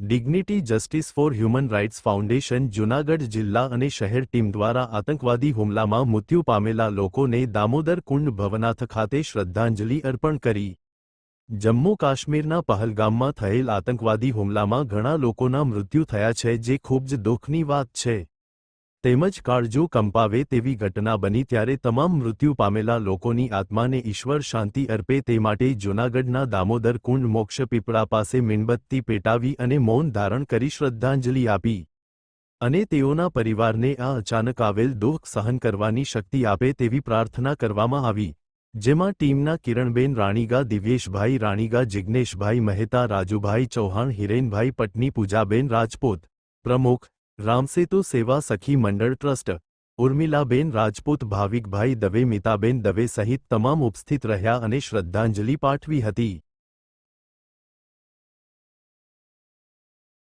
Dignity justice for human rights foundation Junagadh જિલ્લા અને શહેર ટીમ દ્વારા આતંકવાદી હુમલામાં મૃત્યુ પામેલા લોકોને દામોદર કુંડ ભવનાથ ખાતે શ્રદ્ધાંજલિ અર્પણ કરી. જમ્મુ કાશ્મીરના પહલગામમાં થયેલ આતંકવાદી હુમલામાં ઘણા લોકોના મૃત્યુ થયા છે, જે ખૂબ જ દુઃખની વાત છે. તેમજ કાળજો કંપાવે તેવી ઘટના બની ત્યારે તમામ મૃત્યુ પામેલા લોકોની આત્માને ઈશ્વર શાંતિ અર્પે તે માટે જૂનાગઢના દામોદર કુંડ મોક્ષ પીપળા પાસે મીણબત્તી પેટાવી અને મૌન ધારણ કરી શ્રદ્ધાંજલિ આપી. અને તેઓના પરિવારને આ અચાનક આવેલ દુઃખ સહન કરવાની શક્તિ આપે તેવી પ્રાર્થના કરવામાં આવી. જેમાં ટીમના કિરણબેન રાણીગા, દિવ્યેશભાઈ રાણીગા જિજ્ઞેશભાઈ મહેતા, રાજુભાઈ ચૌહાણ, હિરેનભાઈ પટની, પૂજાબેન રાજપૂત, પ્રમુખ રામસેતુ સેવા સખી મંડળ ટ્રસ્ટ, ઉર્મિલાબેન રાજપૂત, ભાવિકભાઈ દવે, મિતાબેન દવે સહિત તમામ ઉપસ્થિત રહ્યા અને શ્રદ્ધાંજલિ પાઠવી હતી.